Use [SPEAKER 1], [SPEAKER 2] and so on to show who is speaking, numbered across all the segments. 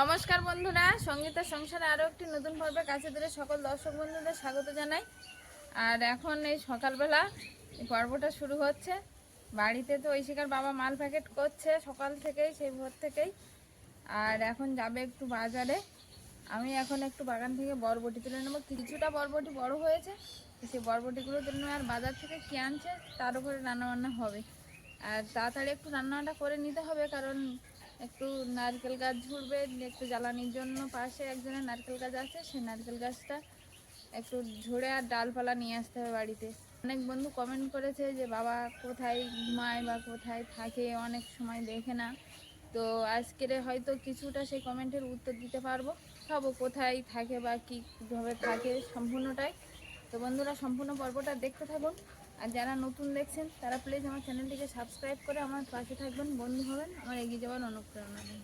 [SPEAKER 1] নমস্কার বন্ধুরা সঙ্গীতের সংসারে আরও একটি নতুন পর্বে কাছে ধরে সকল দর্শক বন্ধুদের স্বাগত জানাই। আর এখন এই সকালবেলা এই পর্বটা শুরু হচ্ছে। বাড়িতে তো ঐশিকার বাবা মাল প্যাকেট করছে সকাল থেকেই, সেই ভোর থেকেই। আর এখন যাবে একটু বাজারে। আমি এখন একটু বাগান থেকে বরবটি তুলে নেব। কিছুটা বরবটি বড় হয়েছে, সেই বরবটিগুলো তুলে নেব আর বাজার থেকে কি আনছে তার উপরে রান্নাবান্না হবে। আর তাড়াতাড়ি একটু রান্নাটা করে নিতে হবে, কারণ একটু নারকেল গাছ ঝুড়বে, একটু জ্বালানির জন্য পাশে একজনের নারকেল গাছ আছে, সেই নারকেল গাছটা একটু ঝুড়ে আর ডালপালা নিয়ে আসতে হবে বাড়িতে। অনেক বন্ধু কমেন্ট করেছে যে, বাবা কোথায় ঘুমায় বা কোথায় থাকে? অনেক সময় দেখে না। তো আজকের হয়তো কিছুটা সেই কমেন্টের উত্তর দিতে পারব। খাব কোথায় থাকে বা কীভাবে থাকে সম্পূর্ণটাই। তো বন্ধুরা, সম্পূর্ণ পর্বটা দেখতে থাকুন। আর যারা নতুন দেখছেন, তারা প্লিজ আমার চ্যানেলটিকে সাবস্ক্রাইব করে আমার পাশে থাকবেন, বন্ধু হবেন, আমার এগিয়ে যাওয়ার অনুপ্রেরণা দেবেন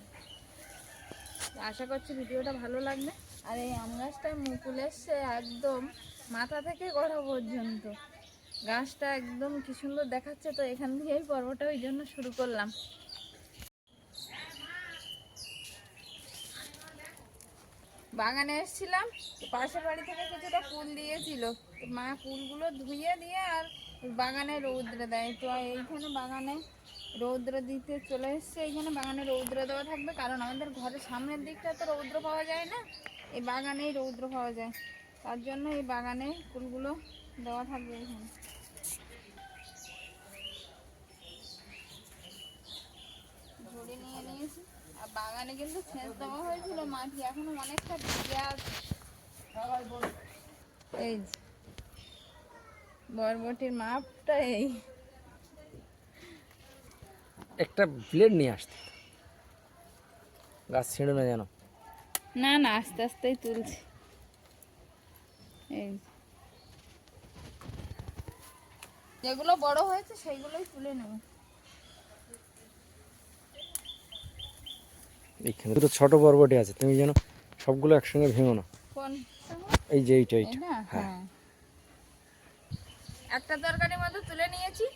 [SPEAKER 1] আশা করছি ভিডিওটা ভালো লাগবে। আর এই আম গাছটা মুকুল এসছে একদম মাথা থেকে গড়া পর্যন্ত। গাছটা একদম কি সুন্দর দেখাচ্ছে, তো এখান থেকেই পর্বটা ওই জন্য শুরু করলাম। বাগানে এসেছিলাম পাশের বাড়ি থেকে কিছুটা ফুল দিয়েছিল। মা ফুলগুলো ধুয়ে দিয়ে আর বাগানে রৌদ্রে দেয়। তো এইখানে বাগানে রৌদ্র দিতে চলে এসছে। এইখানে বাগানে রৌদ্র দেওয়া থাকবে, কারণ আমাদের ঘরের সামনের দিকটা তো রৌদ্র পাওয়া যায় না। এই বাগানেই রৌদ্র পাওয়া যায়। তার জন্য এই বাগানে ফুলগুলো দেওয়া থাকবে এখানে ঝুড়ি নিয়ে নিয়েছি আর বাগানে কিন্তু সেচ দেওয়া হয়েছিল মাটি এখনও অনেকটা ভিজে আছে। এই বরবটির মাপটা এই।
[SPEAKER 2] একটা ব্লেড নিয়ে আসতে। গাছ ছিঁড়ে না যেন।
[SPEAKER 1] না না আস্তে আস্তেই তুলছি। এই যেগুলো বড় হয়েছে সেইগুলোই তুলে নেব।
[SPEAKER 2] এইখানে। দুটো ছোট বরবটি আছে তুমি যেন সবগুলো একসঙ্গে ভেঙো না। এই যে এইটা এইটা। হ্যাঁ।
[SPEAKER 1] হ্যাঁ। একটা তরকারির মধ্যে তুলে নিয়েছি।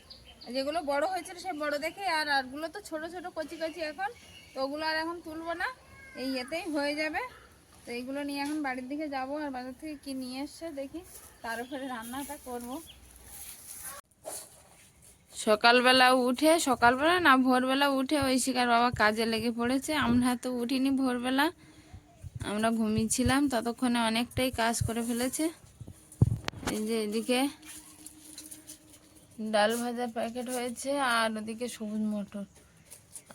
[SPEAKER 1] যেগুলো বড় হয়েছিল সে বড় দেখে আর আরগুলো তো ছোট ছোট কচি কচি এখন তো ওগুলো আর এখন তুলবো না। এই এতেই হয়ে যাবে। তো এইগুলো নিয়ে এখন বাড়ির দিকে যাব আর বাজার থেকে কি নিয়ে এসছে দেখি। তার উপরে রান্নাটা করব। সকালবেলা উঠে, সকালবেলা না, ভোরবেলা উঠে ওই শিকার বাবা কাজে লেগে পড়েছে। আমরা তো উঠিনি ভোরবেলা। আমরা ঘুমিয়েছিলাম, ততক্ষণে অনেকটাই কাজ করে ফেলেছে। এই যে এদিকে ডাল ভাজার প্যাকেট হয়েছে আর ওদিকে সবুজ মটর।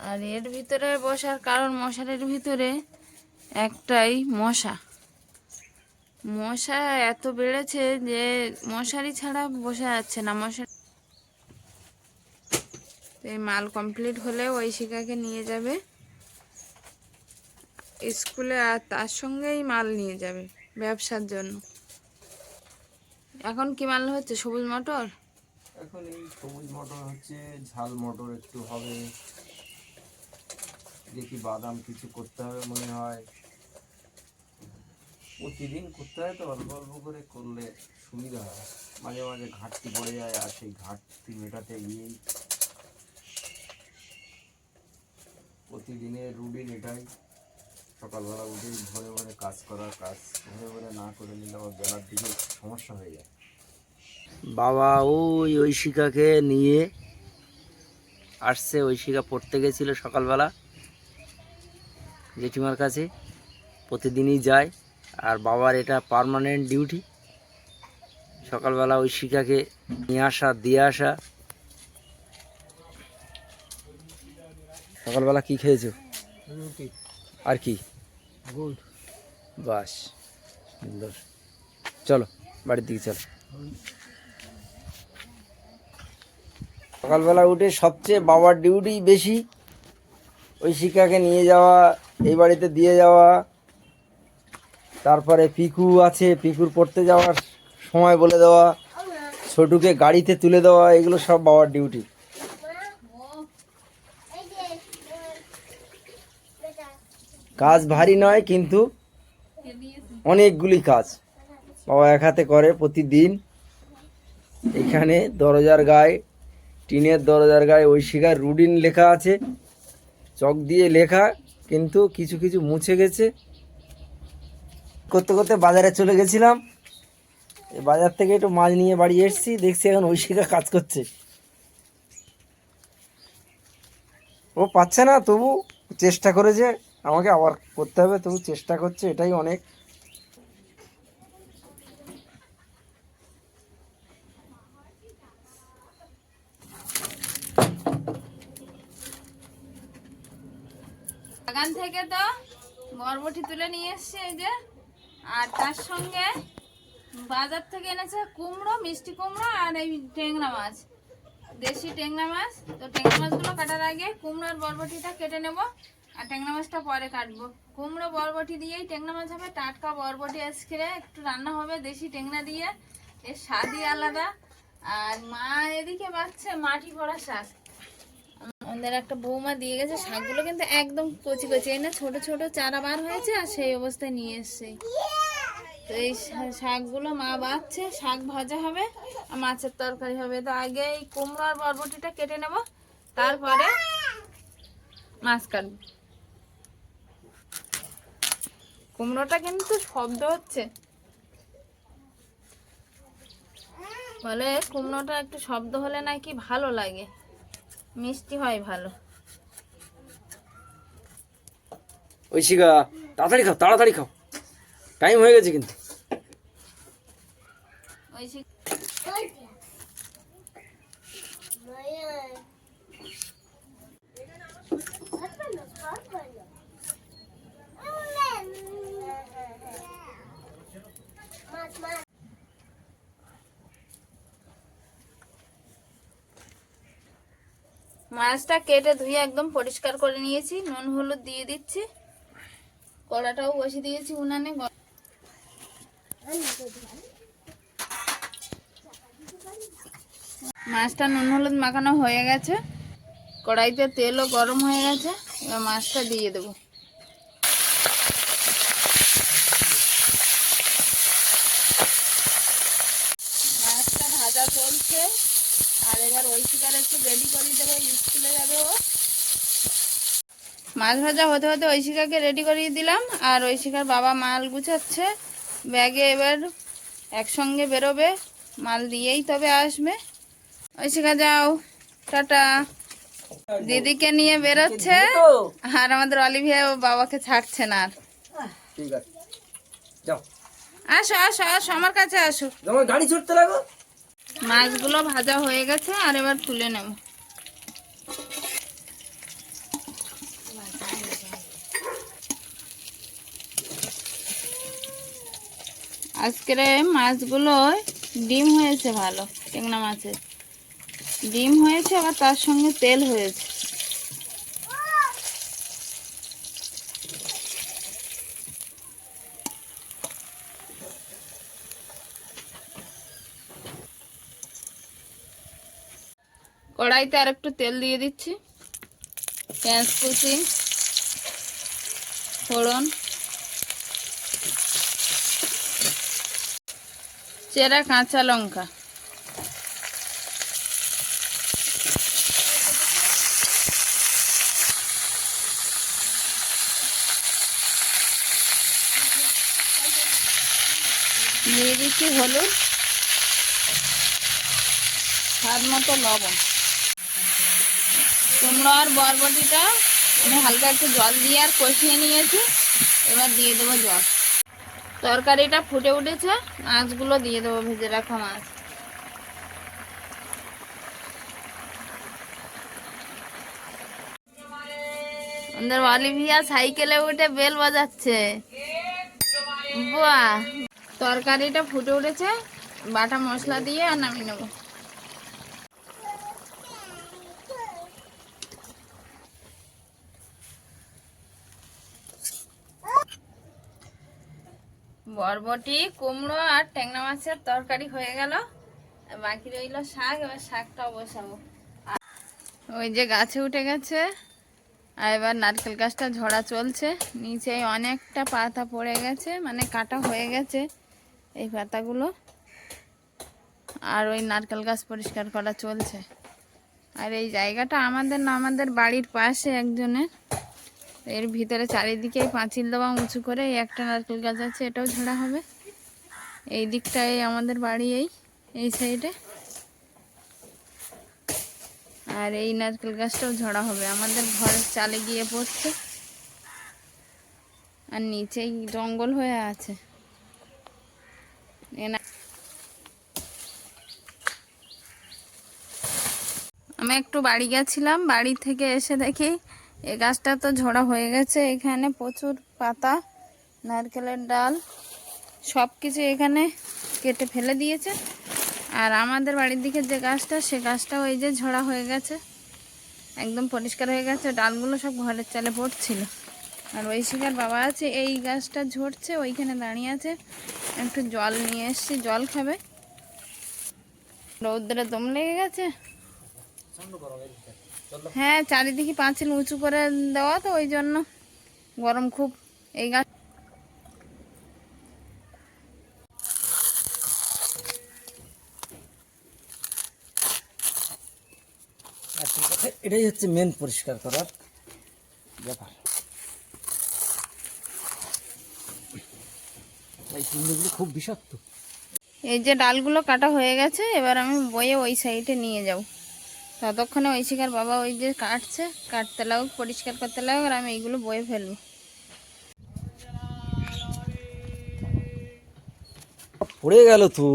[SPEAKER 1] আর এর ভিতরে বসার কারণ মশারির ভিতরে একটাই মশা। মশা এত বেড়েছে যে মশারি ছাড়া বসা যাচ্ছে না। মশা এই মাল কমপ্লিট হলে ওই শিকাকে নিয়ে যাবে। স্কুলে আর তার সঙ্গেই মাল নিয়ে যাবে ব্যবসার জন্য। এখন কি মাল হচ্ছে? সবুজ মটর?
[SPEAKER 2] এখন এই সবুজ মটর হচ্ছে, ঝাল মটর একটু হবে। দেখি বাদাম কিছু করতে হবে মনে হয়। প্রতিদিন করতে হয় তো, অল্প অল্প করে করলে সুবিধা হয়। মাঝে মাঝে ঘাটতি পড়ে যায় আর সেই ঘাটতি মেটাতে গিয়েই প্রতিদিনের রুটিন এটাই। সকালবেলা উঠেই ভোরে ভোরে কাজ করা, কাজ ভোরে ভোরে না করে নিলে আবার বেলার দিকে সমস্যা হয়ে যায়। বাবা ওই ঐশিকাকে নিয়ে আসছে। ঐশিকা পড়তে গেছিল সকালবেলা জেঠিমার কাছে। প্রতিদিনই যায় আর বাবার এটা পার্মানেন্ট ডিউটি সকালবেলা ঐশিকাকে নিয়ে আসা, দিয়ে আসা। সকালবেলা কি খেয়েছো? আর কি? গুড়। বাস সুন্দর। চলো বাড়ির দিকে চলো। সকালবেলা উঠে সবচেয়ে বাবার ডিউটি বেশি ওই শিক্ষাকে নিয়ে যাওয়া এই বাড়িতে দিয়ে যাওয়া। তারপরে পিকু আছে পিকুর পড়তে যাওয়ার সময় বলে দেওয়া ছোটুকে গাড়িতে তুলে দেওয়া এগুলো সব বাবার ডিউটি কাজ ভারী নয়, কিন্তু অনেকগুলি কাজ। বাবা এক হাতে করে প্রতিদিন। এখানে দরজার গায়ে, টিনের দরজার গায়ে ওই শিকার রুডিন লেখা আছে। চক দিয়ে লেখা, কিন্তু কিছু কিছু মুছে গেছে। করতে করতে বাজারে চলে গেছিলাম। বাজার থেকে একটু মাছ নিয়ে বাড়ি এসেছি, দেখছি এখন ঐশিকা কাজ করছে। ও পাচ্ছে না, তবু চেষ্টা করেছে। আমাকে আবার করতে হবে, তবু চেষ্টা করছে, এটাই অনেক।
[SPEAKER 1] বাগান থেকে তো বরবটি তুলে নিয়ে এসছে এই যে, আর তার সঙ্গে বাজার থেকে এনেছে কুমড়ো, মিষ্টি কুমড়ো আর এই টেংরা মাছ, দেশি টেংরা মাছ। তো টেংরা মাছগুলো কাটার আগে কুমড়ো আর বরবটিটা কেটে নেব। আর টেংরা মাছটা পরে কাটবো। কুমড়ো, বরবটি দিয়েই টেংরা মাছ হবে, টাটকা বরবটি আজকে একটু রান্না হবে দেশি টেংরা দিয়ে। এর স্বাদই আলাদা। আর মা এদিকে বাচ্চা মাটি ভরা শাক। আমাদের একটা বৌমা দিয়ে গেছে, শাকগুলো কিন্তু একদম কচি কচি। এই না ছোট ছোট চারা বার হয়েছে আর সেই অবস্থায় নিয়ে এসছে। তো এই শাকগুলো মা বাচ্ছে, শাক ভাজা হবে আর মাছের তরকারি হবে। তো আগে এই কুমড়ো আর বরবটিটা কেটে নেব, তারপরে মাছ কাটবো। কুমড়োটা কিন্তু শব্দ হচ্ছে। বলে কুমড়োটা একটু শব্দ হলে নাকি ভালো লাগে। মিষ্টি হয় ভালো।
[SPEAKER 2] ঐশিকা তাড়াতাড়ি খাও তাড়াতাড়ি খাও। টাইম হয়ে গেছে কিন্তু।
[SPEAKER 1] ওই মাছটা কেটে ধুয়ে একদম পরিষ্কার করে নিয়েছি। নুন, হলুদ দিয়ে দিচ্ছি। কড়াটাও বসে দিয়েছি উনানে। মাছটা নুন, হলুদ মাখানো হয়ে গেছে। কড়াইতে তেলও গরম হয়ে গেছে। এবার মাছটা দিয়ে দেবো মাছটা ভাজা চলছে আর এবার ওই শিকার একটু রেডি করে দেবো স্কুলে যাবে ও মাছ ভাজা হতে হতে ঐশিকাকে রেডি করিয়ে দিলাম আর ঐশিকার বাবা মাল গুছাচ্ছে। ব্যাগে এবার একসঙ্গে বেরোবে মাল দিয়েই তবে আসবে। ঐশিকা যাও। টাটা। দিদিকে নিয়ে বেরোচ্ছে আর আমাদের অলিভিয়া ও বাবাকে ছাড়ছে না আর।
[SPEAKER 2] ঠিক আছে। যাও।
[SPEAKER 1] আসো আসো আসো আমার কাছে আসো।
[SPEAKER 2] গাড়ি ছুটতে লাগো?
[SPEAKER 1] মাছগুলো ভাজা হয়ে গেছে আর এবার তুলে নেব। আজকের মাছগুলো ডিম হয়েছে ভালো টেংনা মাছের। ডিম হয়েছে, আবার তার সঙ্গে তেল হয়েছে। কড়াইতে আর একটু তেল দিয়ে দিচ্ছি। পেঁয়াজ কুচি, ফোড়ন। চেরা কাঁচা লঙ্কা। দিয়ে দিচ্ছি হলুদ, স্বাদ মতো লবণ। কুমড়ো আর বরবটিটা আমি হালকা একটু জল দিয়ে আর কষিয়ে নিয়েছি, এবার দিয়ে দেবো জল। তরকারিটা ফুটে উঠেছে, মাছগুলো দিয়ে দেবো, ভেজে রাখা মাছ। আমাদের অলিভিয়া সাইকেলে উঠে বেল বাজাচ্ছে। তরকারিটা ফুটে উঠেছে, বাটা মশলা দিয়ে আর নামিয়ে নেব। বরবটি, কুমড়ো আর ট্যাংরা মাছের তরকারি হয়ে গেল। বাকি রইল শাক, এবার শাকটা বসাবো। ওই যে গাছে উঠে গেছে, আর এবার নারকেল গাছটা ঝরা চলছে। নিচে অনেকটা পাতা পড়ে গেছে মানে কাটা হয়ে গেছে এই পাতাগুলো। আর ওই নারকেল গাছ পরিষ্কার করা চলছে। আর এই জায়গাটা আমাদের না, আমাদের বাড়ির পাশে একজনের। এর ভিতরে চারিদিকে পাঁচিল দেওয়া উঁচু করে এই একটা নারকেল গাছ আছে, এটাও ঝাড়া হবে। এই দিকটায় আমাদের বাড়ি এই এই সাইডে। আর এই নারকেল গাছটাও ঝরা হবে, আমাদের ঘরের চালে গিয়ে পড়ছে। আর নিচেই জঙ্গল হয়ে আছে। আমি একটু বাড়ি গেছিলাম, বাড়ি থেকে এসে দেখি এই গাছটা তো ঝোড়া হয়ে গেছে, এখানে প্রচুর পাতা, নারকেলের ডাল সব কিছু এখানে কেটে ফেলে দিয়েছে। আর আমাদের বাড়ির দিকে যে গাছটা, সে গাছটা ওই যে ঝোড়া হয়ে গেছে, একদম পরিষ্কার হয়ে গেছে, ডালগুলো সব ঘরের চালে পড়ছিল। আর ওই শিকার বাবা আছে, এই গাছটা ঝরছে, ওইখানে দাঁড়িয়ে আছে, একটু জল নিয়ে এসছি, জল খাবে। রৌদ্রে দম লেগে গেছে। হ্যাঁ চারিদিকে পাঁচিল উঁচু করে দেওয়া তো ওই জন্য গরম খুব। এই গাছ
[SPEAKER 2] এটাই হচ্ছে মেন পরিষ্কার করার ব্যাপার। এই চিংড়িগুলো খুব বিষাক্ত।
[SPEAKER 1] এই যে ডালগুলো কাটা হয়ে গেছে এবার আমি বয়ে ওই সাইডে নিয়ে যাব। ততক্ষণে ওই শিকার বাবা ওই যে কাটছে কাটতে লাগুক পরিষ্কার করতে লাগুক আর আমি এইগুলো বয়ে ফেলব।
[SPEAKER 2] পড়ে গেল তো।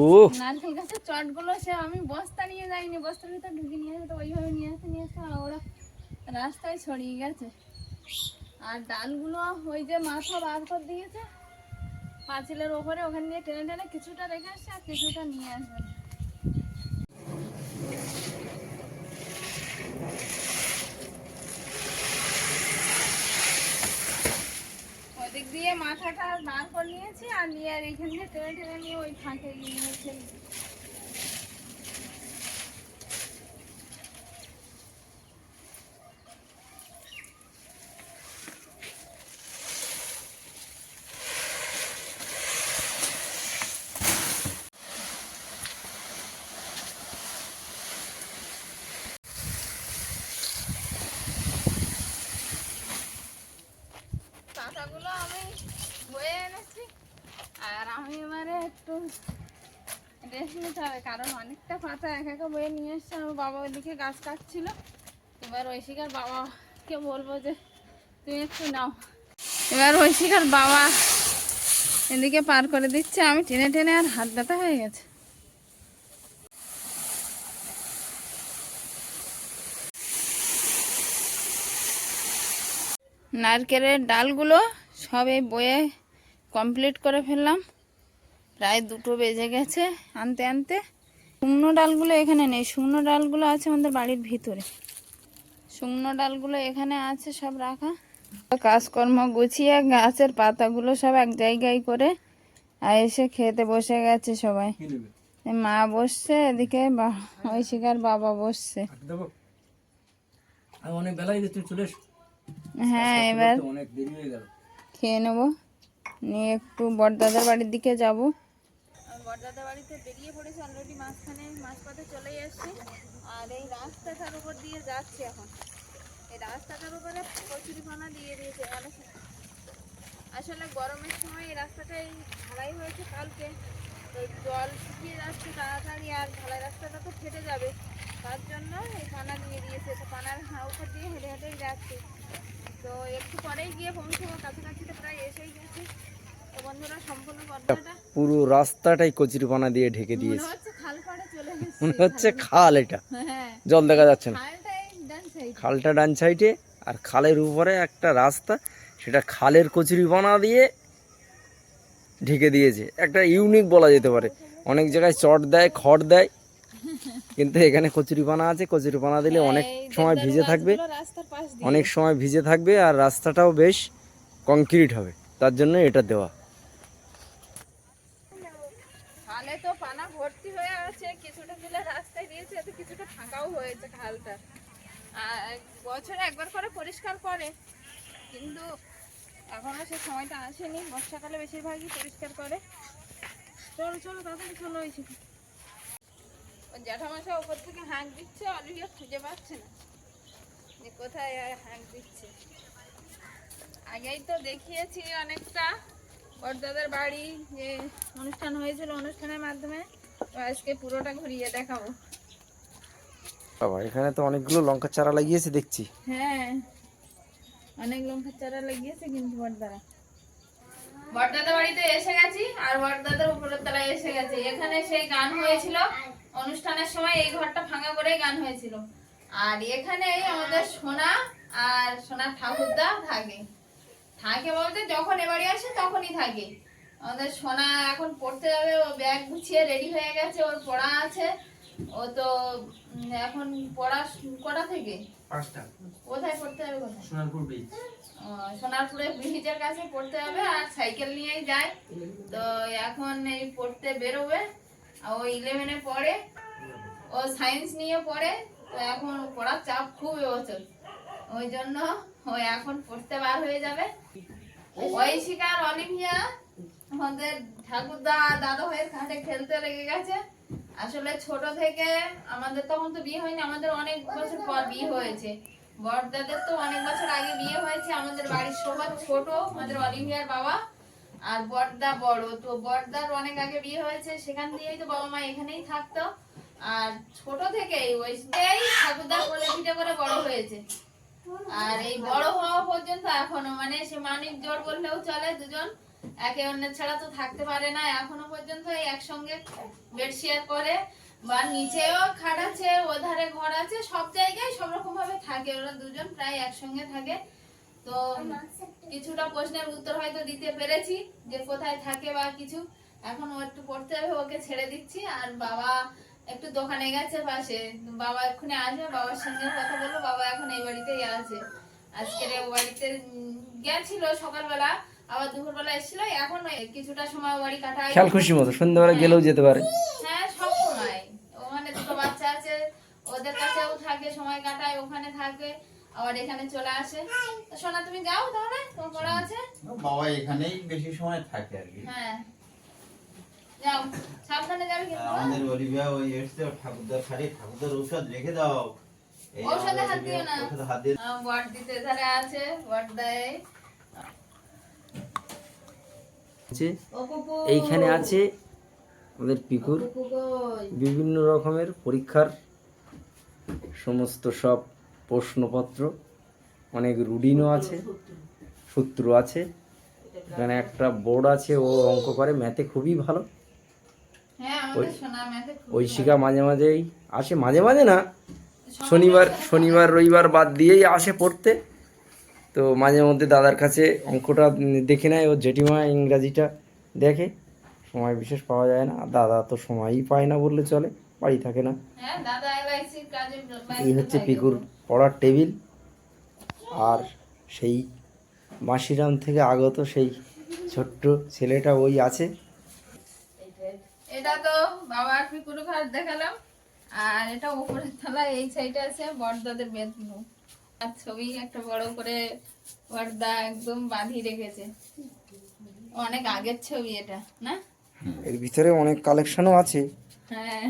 [SPEAKER 1] নারকেল গাছের চটগুলো সে আমি বস্তা নিয়ে যাইনি বস্তার ভিতর ঢুকে নিয়ে আসে তো ওইভাবে নিয়ে আসতে নিয়ে আসতে আর ওরা রাস্তায় ছড়িয়ে গেছে। আর ডালগুলো ওই যে মাথা বার করে দিয়েছে পাঁচিলের ওপরে ওখান দিয়ে টেনে টেনে কিছুটা রেখে আসছে আর কিছুটা নিয়ে আসবে। ওদিক দিয়ে মাথাটা বার করে নিয়েছি আর নিয়ে আর এখান দিয়ে টেনে টেনে নিয়ে ওই ফাঁকে নিয়ে ফেলি পাতাগুলো আমি বয়ে এনেছি আর আমি এবারে একটু রেস্ট নিতে হবে, কারণ অনেকটা পাতা এক একা বয়ে নিয়ে এসছে, আমার বাবা ওইদিকে গাছ কাটছিল। এবার ঐশিকার বাবাকে বলব যে, তুমি একটু নাও। এবার ঐশিকার বাবা এদিকে পার করে দিচ্ছে, আমি টেনে টেনে আর হাত ব্যথা হয়ে গেছে। নারকেলের ডালগুলো সবে বয়ে কমপ্লিট করে ফেললাম। প্রায় দুটো বেজে গেছে আনতে আনতে। শুকনো ডালগুলো এখানে নেই শুকনো ডালগুলো আছে আমাদের বাড়ির ভিতরে। শুকনো ডালগুলো এখানে আছে সব রাখা। কাজকর্ম গুছিয়ে গাছের পাতাগুলো সব এক জায়গায় করে আর এসে খেতে বসে গেছে সবাই। মা বসছে এদিকে বা- ওই শিকার বাবা বসছে। হ্যাঁ এবার খেয়ে নেব। নিয়ে একটু বড়দাদার বাড়ির দিকে যাব। বড়দাদার বাড়িতে বেরিয়ে পড়েছি অলরেডি মাঝখানে, মাঝপথে চলে এসেছি। আর এই রাস্তাটার উপর দিয়ে যাচ্ছে এখন। এই রাস্তাটার উপরে কচুরি পানা দিয়ে দিয়েছে আসলে গরমের সময় এই রাস্তাটাই ঢালাই হয়েছে কালকে। তো জল শুকিয়ে যাচ্ছে তাড়াতাড়ি, আর ঢালাই রাস্তাটা তো ফেটে যাবে। তার জন্য এই পানা দিয়ে দিয়েছে। তো পানার উপর দিয়ে হেঁটে হেঁটেই যাচ্ছে। তো একটু পরেই গিয়ে পৌঁছবো। কাছাকাছি তো প্রায় এসেই গেছি।
[SPEAKER 2] পুরো রাস্তাটাই কচুরিপানা দিয়ে ঢেকে দিয়েছে। মনে হচ্ছে খাল এটা।
[SPEAKER 1] হ্যাঁ।
[SPEAKER 2] জল দেখা যাচ্ছে না।
[SPEAKER 1] খালটা ডান সাইড
[SPEAKER 2] আর খালের উপরে একটা রাস্তা সেটা খালের কচুরিপানা দিয়ে ঢেকে দিয়েছে। একটা ইউনিক বলা যেতে পারে। অনেক জায়গায় চট দেয় খড় দেয় কিন্তু এখানে কচুরিপানা আছে। কচুরিপানা দিলে অনেক সময় ভিজে থাকবে। অনেক সময় ভিজে থাকবে আর রাস্তাটাও বেশ কংক্রিট হবে। তার জন্য এটা দেওয়া
[SPEAKER 1] খালে তো পানা ভর্তি হয়ে আছে কিছুটা দিলে রাস্তায় দিয়েছে তো ফাঁকাও হয়েছে খালটা বছরে একবার করে পরিষ্কার করে, কিন্তু এখনও সে সময়টা আসেনি। বর্ষাকালে বেশিরভাগই পরিষ্কার করে। চলো চলো, তাড়াতাড়ি চলো হয়েছে জ্যাঠামশা ওপর থেকে হাঁক দিচ্ছে অলিভিয়া খুঁজে পাচ্ছে না যে কোথায় হাঁক দিচ্ছে। আগেই তো দেখিয়েছি অনেকটা। বড়দাদার বাড়ি যে অনুষ্ঠান হয়েছিল অনুষ্ঠানের মাধ্যমে আজকে পুরোটা ঘুরিয়ে দেখাবো।
[SPEAKER 2] বাবা, এখানে তো অনেকগুলো লঙ্কা চারা লাগিয়েছে, দেখছি।
[SPEAKER 1] হ্যাঁ অনেক লঙ্কার চারা লাগিয়েছে, কিন্তু বড়দারা বড়দাদা বাড়িতে এসে গেছি, আর বড়দাদার উপরের তলায় এসে গেছে। এখানে সেই গান হয়েছিল। অনুষ্ঠানের সময় এই ঘরটা ভাঙা করেই গান হয়েছিল। আর এখানে আমাদের সোনা আর সোনার ঠাকুরদা থাকে। থাকে বলতে যখন এবারে আসে, তখনই থাকে। আমাদের সোনা এখন পড়তে যাবে, ও ব্যাগ গুছিয়ে রেডি হয়ে গেছে, ওর পড়া আছে। ও তো এখন পড়া কটা থেকে?
[SPEAKER 2] পাঁচটা।
[SPEAKER 1] কোথায় পড়তে যাবে কোথায়?
[SPEAKER 2] সোনারপুর
[SPEAKER 1] সোনারপুরে ব্রিজের কাছে পড়তে হবে আর সাইকেল নিয়েই যায়। তো এখন এই পড়তে বেরোবে। ও ইলেভেনে পড়ে। ও সায়েন্স নিয়ে পড়ে। তো এখন পড়ার চাপ খুব এবছর ওই জন্য ও এখন পড়তে বার হয়ে যাবে। ঐশিকা আর অলিভিয়া আমাদের ঠাকুরদা দাদা ভাইয়ের ঘাটে খেলতে লেগে গেছে। আসলে ছোট থেকে আমাদের, তখন তো বিয়ে হয়নি, আমাদের অনেক বছর পর বিয়ে হয়েছে। বড়দাদের তো অনেক বছর আগে বিয়ে হয়েছে, আমাদের বাড়ির সবার ছোট, আমাদের অলিভিয়ার বাবা আর বড়দা বড়। তো বড়দার অনেক আগে বিয়ে হয়েছে, সেখান দিয়েই তো বাবা মা এখানেই থাকতো। আর ছোট থেকেই, ওই ঠাকুরদার কোলে পিঠে করে বড় হয়েছে। আর এই বড় হওয়া পর্যন্ত এখনও মানে সে মানিক জোর বললেও চলে দুজন। একে অন্যের ছাড়া তো থাকতে পারে না। এখনও পর্যন্ত এই একসঙ্গে বেড শেয়ার করে বা নিচেও খাট আছে, ওধারে ঘর আছে, সব জায়গায় সব রকম ভাবে থাকে। ওরা দুজন প্রায় একসঙ্গে থাকে। তো কিছুটা প্রশ্নের উত্তর হয়তো দিতে পেরেছি যে কোথায় থাকে বা কিছু। এখন ও একটু পড়তে হবে, ওকে ছেড়ে দিচ্ছি। আর বাবা একটু দোকানে গেছে পাশে। বাবা এক্ষুনি আসবে, বাবার সঙ্গে কথা বলব। বাবা এখন এই বাড়িতেই আছে। আজকের ও বাড়িতে গেছিল সকালবেলা। আবার দুপুরবেলা এসেছিল এখন কিছুটা সময় বাড়ি কাটায়।
[SPEAKER 2] খেয়াল খুশি মতো সন্ধ্যাবেলা গেলেও যেতে পারে।
[SPEAKER 1] হ্যাঁ সব সময়। ওখানে দুটো বাচ্চা আছে ওদের কাছেও থাকে সময় কাটায় ওখানে থাকে আবার এখানে চলে আসে। তো সোনা তুমি যাও তাহলে তোমার পড়া আছে?
[SPEAKER 3] বাবা এখানেই বেশি সময় থাকে আর কি।
[SPEAKER 1] হ্যাঁ। যাও সাবধানে যাবে কিন্তু
[SPEAKER 3] আমাদের অলিভিয়া ওই এসছে ঠাকুরদার ঠাকুরদার ঔষধ রেখে দাও।
[SPEAKER 1] ঔষধে হাত দিও না।
[SPEAKER 3] ঔষধে হাত
[SPEAKER 1] বট দিতে ধারে আছে বট দেয়।
[SPEAKER 2] যে এইখানে আছে আমাদের পিকুর। বিভিন্ন রকমের পরীক্ষার সমস্ত সব প্রশ্নপত্র অনেক রুডিনও আছে সূত্র আছে। এখানে একটা বোর্ড আছে ও অঙ্ক করে। ম্যাথে খুবই ভালো।
[SPEAKER 1] হ্যাঁ
[SPEAKER 2] ঐশিকা মাঝে মাঝেই আসে। মাঝে মাঝে না শনিবার শনিবার রবিবার বাদ দিয়েই আসে পড়তে। তো মাঝে মধ্যে দাদার কাছে অঙ্কটা দেখে নেয় ও জেঠিমা ইংরাজিটা দেখে। সময় বিশেষ পাওয়া যায় না। আর দাদা তো সময়ই পায় না বললে চলে বাড়ি থাকে না।
[SPEAKER 1] হ্যাঁ
[SPEAKER 2] এই হচ্ছে পিকুর পড়ার টেবিল। আর সেই মাসিরাম থেকে আগত সেই ছোট্ট ছেলেটা ওই আছে।
[SPEAKER 1] এটা তো বাবার পিকুর ঘর দেখালাম। আর এটা উপরের তলায় এই সাইডে আছে বড়দাদের বেডরুম আর ছবি একটা বড় করে বড়দা একদম বাঁধিয়ে রেখেছে। অনেক আগের ছবি এটা না?
[SPEAKER 2] এর ভিতরে অনেক কালেকশনও আছে।
[SPEAKER 1] হ্যাঁ।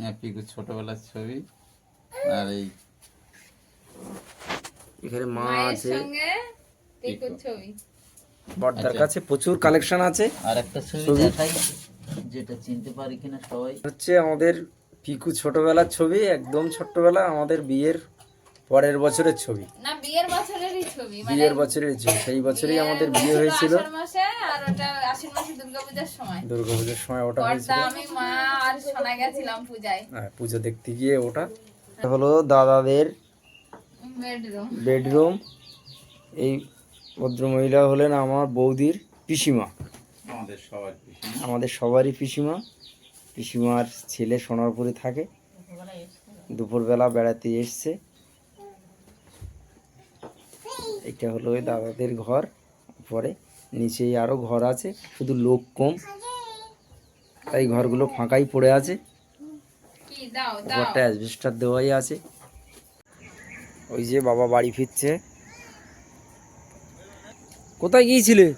[SPEAKER 3] হ্যাঁ, পিকুর ছোটবেলার ছবি আর এই
[SPEAKER 2] এখানে মা আছে।
[SPEAKER 1] পিকুর ছবি।
[SPEAKER 2] বড়দার কাছে প্রচুর কালেকশন আছে।
[SPEAKER 3] আর একটা ছবি
[SPEAKER 2] ছবি?
[SPEAKER 3] দেখাই যেটা চিনতে পারি কিনা সবাই।
[SPEAKER 2] হচ্ছে আমাদের পিকু ছোটবেলার ছবি একদম ছোট্টবেলা আমাদের বিয়ের পরের বছরের ছবি।
[SPEAKER 1] না বিয়ের বছরেরই ছবি মানে
[SPEAKER 2] বিয়ের বছরের ছবি সেই বছরই আমাদের বিয়ে হয়েছিল।
[SPEAKER 1] মাসে আর ওটা আশ্বিন মাসে দুর্গাপূজার সময়।
[SPEAKER 2] দুর্গাপুজোর সময় ওটা হয়েছিল।
[SPEAKER 1] আমি মা আর সোনা গেছিলাম পূজায়।
[SPEAKER 2] হ্যাঁ পুজো দেখতে গিয়ে ওটা। এটা হলো দাদাদের
[SPEAKER 1] বেডরুম।
[SPEAKER 2] বেডরুম। এই ভদ্রমহিলা হলেন আমার বৌদির পিসিমা।
[SPEAKER 3] আমাদের সবার
[SPEAKER 2] আমাদের সবারই পিসিমা। পিসিমার ছেলে সোনারপুরে থাকে। দুপুরবেলা বেড়াতে এসছে। এটা হলো ওই দাদাদের ঘর। পরে নিচেই আরও ঘর আছে শুধু লোক কম। তাই ঘরগুলো ফাঁকাই পড়ে আছে।
[SPEAKER 1] কি দাও দাও।
[SPEAKER 2] ঘরটা অ্যাসবেস্টার দেওয়াই আছে। ওই যে বাবা বাড়ি ফিরছে। কোথায় গিয়েছিলে?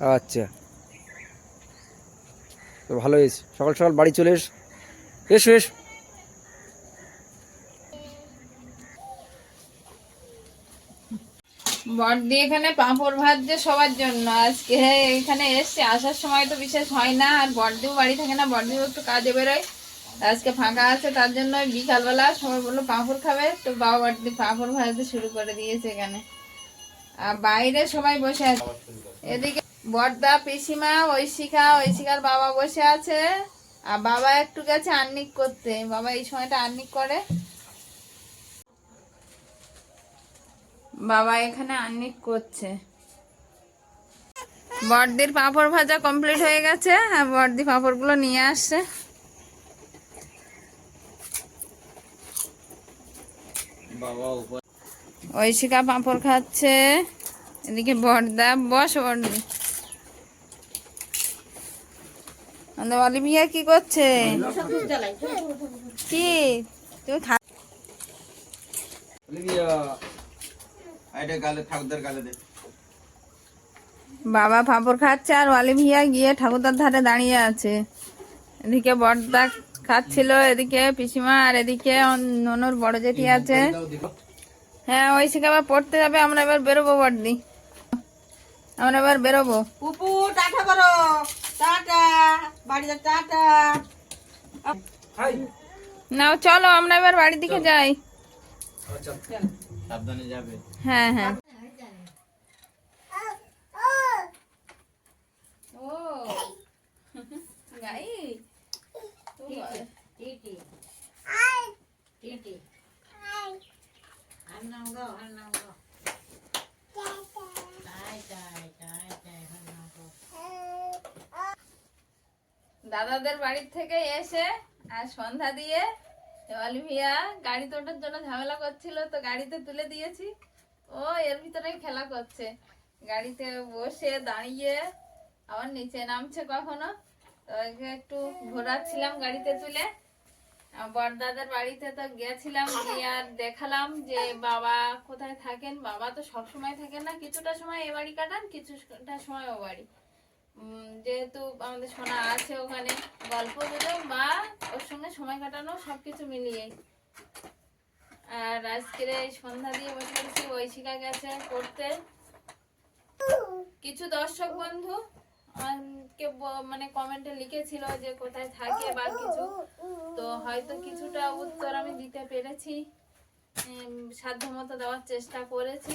[SPEAKER 2] আচ্ছা। তো ভালো হয়েছে। সকাল সকাল বাড়ি চলে এস। এসো এসো।
[SPEAKER 1] এখানে পাঁপড় ভাজছে সবার জন্য। আজকে এখানে এসছে, আসার সময় তো বিশেষ হয় না, আর বড়দিও বাড়ি থাকে না বড়দিও একটু কাজে বেরোয়। আজকে ফাঁকা আছে, তার জন্য বিকালবেলা সবাই বলল পাঁপড় খাবে। তো বাবা বড়দি পাঁপড় ভাজতে শুরু করে দিয়েছে এখানে। আর বাইরে সবাই বসে আছে। এদিকে বড়দা পিসিমা ঐশিকা ঐশিকার বাবা বসে আছে। আর বাবা একটু গেছে আর্নিক করতে। বাবা এই সময়টা আর্নিক করে। বাবা এখানে আর্নিক করছে। বড়দির পাঁপড় ভাজা কমপ্লিট হয়ে গেছে। আর বড়দি পাঁপড়গুলো নিয়ে আসছে। ঐশিকা পাঁপড় খাচ্ছে। এদিকে বড়দা বস বড়দি আমাদের অলিভিয়া কি করছে? কি? তুমি খা বাবা পাঁপড় খাচ্ছে আর অলিভিয়া গিয়ে ঠাকুরদার ধারে দাঁড়িয়ে আছে। এদিকে বড়দা খাচ্ছিল এদিকে পিসিমা আর এদিকে ননুর বড় জেঠি আছে। হ্যাঁ ওই শিখে আবার পড়তে যাবে আমরা এবার বেরোবো বড়দি। আমরা এবার বেরোবো।
[SPEAKER 4] পুপু টাটা করো। টাটা বাড়িতে টাটা
[SPEAKER 1] নাও চলো আমরা এবার বাড়ির দিকে যাই
[SPEAKER 3] সাবধানে যাবে
[SPEAKER 1] হ্যাঁ হ্যাঁ ও দাদাদের বাড়ির থেকে এসে, আর সন্ধ্যা দিয়ে অলিভিয়া গাড়ি তোটার জন্য ঝামেলা করছিল, তো গাড়িতে তুলে দিয়েছি। ও এর ভিতরে খেলা করছে। গাড়িতে বসে দাঁড়িয়ে আবার নিচে নামছে কখনো। তো একটু ঘোরাচ্ছিলাম গাড়িতে তুলে। আর বড়দাদার বাড়িতে তো গেছিলাম, গিয়ে আর দেখালাম যে বাবা কোথায় থাকেন। বাবা তো সব সময় থাকেন না, কিছুটা সময় এ বাড়ি কাটান, কিছুটা সময় ও বাড়ি। যেহেতু আমাদের সোনা আছে ওখানে গল্প গুজব বা ওর সঙ্গে সময় কাটানো সবকিছু মিলিয়ে আর আজকের এই সন্ধ্যা দিয়ে বসে বসে ঐশিকা গেছে পড়তে। কিছু দর্শক বন্ধু ব- মানে কমেন্টে লিখেছিল যে কোথায় থাকে বা কিছু। তো হয়তো কিছুটা উত্তর আমি দিতে পেরেছি সাধ্যমতো দেওয়ার চেষ্টা করেছি।